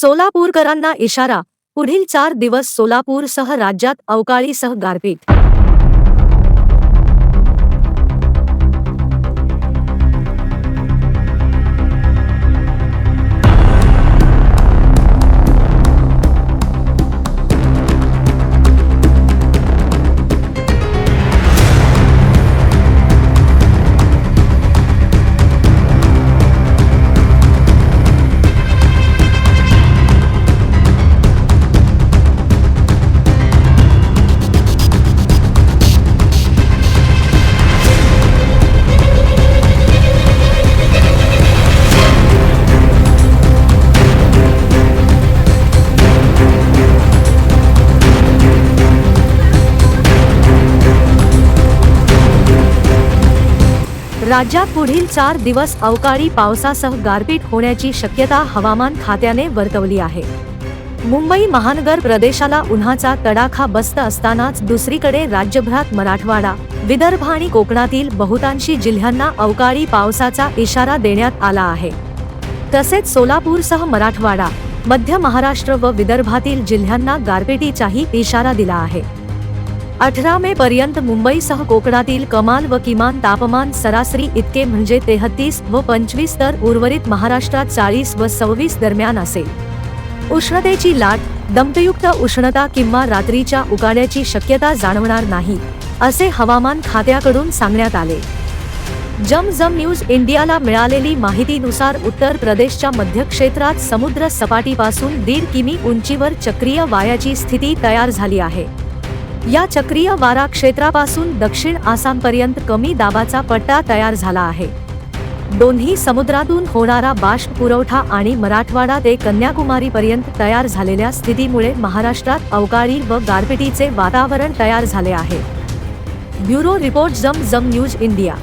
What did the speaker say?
सोलापूरकरांना इशारा. पुढील चार दिवस सोलापूरसह राज्यात अवकाळीसह गारपीट राज्यात पुढील चार दिवस अवकाळी पावसासह गारपीट होण्याची शक्यता हवामान खात्याने वर्तवली आहे. मुंबई महानगर प्रदेशाला उन्हाचा तडाखा बसत असतानाच दुसरीकडे राज्यभरात मराठवाडा विदर्भ आणि कोकणातील बहुतांशी जिल्ह्यांना अवकाळी पावसाचा इशारा देण्यात आला आहे. तसेच सोलापूरसह मराठवाडा मध्य महाराष्ट्र व विदर्भातील जिल्ह्यांना गारपिटीचाही इशारा दिला आहे. अठरा मे पर्यंत मुंबईसह कोकणातील कमाल व किमान तापमान सरासरी इतके म्हणजे तेहतीस व पंचवीस तर उर्वरित महाराष्ट्रात चाळीस व सव्वीस दरम्यान असेल. उष्णतेची लाट दमटयुक्त उष्णता किंवा रात्रीच्या उकाड्याची शक्यता जाणवणार नाही असे हवामान खात्याकडून सांगण्यात आले. जम जम न्यूज इंडियाला मिळालेली माहितीनुसार उत्तर प्रदेशच्या मध्य क्षेत्रात समुद्र सपाटीपासून दीड किमी उंचीवर चक्रीय वायाची स्थिती तयार झाली आहे. या चक्रीय वारा क्षेत्रापासून दक्षिण आसामपर्यंत कमी दाबाचा पट्टा तयार झाला आहे. दोन्ही समुद्रातून होणारा बाष्प पुरवठा आणि मराठवाडा ते कन्याकुमारीपर्यंत तयार झालेल्या स्थितीमुळे महाराष्ट्रात अवकाळी व गारपिटीचे वातावरण तयार झाले आहे. ब्युरो रिपोर्ट जम जम न्यूज इंडिया.